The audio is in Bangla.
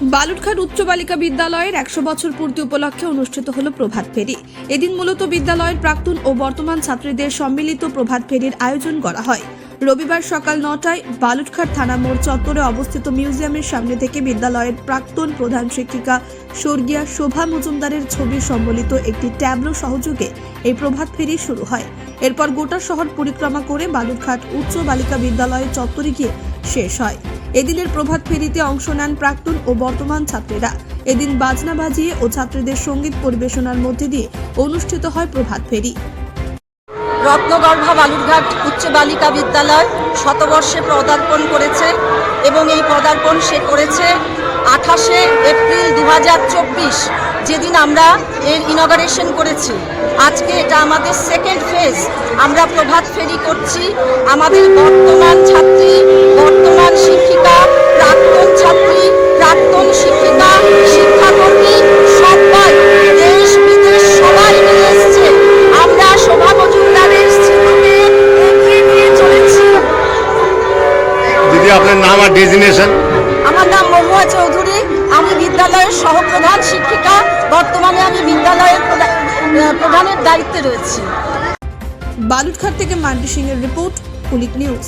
বালুরঘাট উচ্চ বালিকা বিদ্যালয়ের একশো বছর পূর্তি উপলক্ষে অনুষ্ঠিত হল প্রভাত ফেরি। এদিন মূলত বিদ্যালয়ের প্রাক্তন ও বর্তমান ছাত্রীদের সম্মিলিত প্রভাত ফেরির আয়োজন করা হয়। রবিবার সকাল নটায় বালুরঘাট থানা মোড় চত্বরে অবস্থিত মিউজিয়ামের সামনে থেকে বিদ্যালয়ের প্রাক্তন প্রধান শিক্ষিকা স্বর্গীয়া শোভা মজুমদারের ছবি সম্বলিত একটি ট্যাবলো সহযোগে এই প্রভাত ফেরি শুরু হয়। এরপর গোটা শহর পরিক্রমা করে বালুরঘাট উচ্চ বালিকা বিদ্যালয়ের চত্বরে গিয়ে শেষ হয়। এদিনের প্রভাত ফেরিতে অংশ নেন প্রাক্তন ও বর্তমান ছাত্রীরা। এদিন বাজনা বাজিয়ে ও ছাত্রীদের সংগীত পরিবেশনার মধ্যে দিয়ে অনুষ্ঠিত হয় প্রভাত ফেরি। রত্নগর্ভা বালুরঘাট উচ্চ বালিকা বিদ্যালয় শতবর্ষে পদার্পণ করেছে এবং এই পদার্পণ সে করেছে আঠাশে এপ্রিল দু হাজার চব্বিশ, যেদিন আমরা এর ইনগারেশন করেছি। আজকে এটা আমাদের সেকেন্ড ফেজ আমরা প্রভাত ফেরি করছি। আমাদের বর্তমান ছাত্রী দিদি আপনার নাম আর ডেজিনেশন আমার নাম মহুয়া চৌধুরী আমি বিদ্যালয়ের সহপ্রধান শিক্ষিকা। বর্তমানে আমি বিদ্যালয়ের প্রধা- প্রধানের দায়িত্বে রয়েছি। বালুরঘাট থেকে মান্টি সিং এর রিপোর্ট পুলিক নিউজ।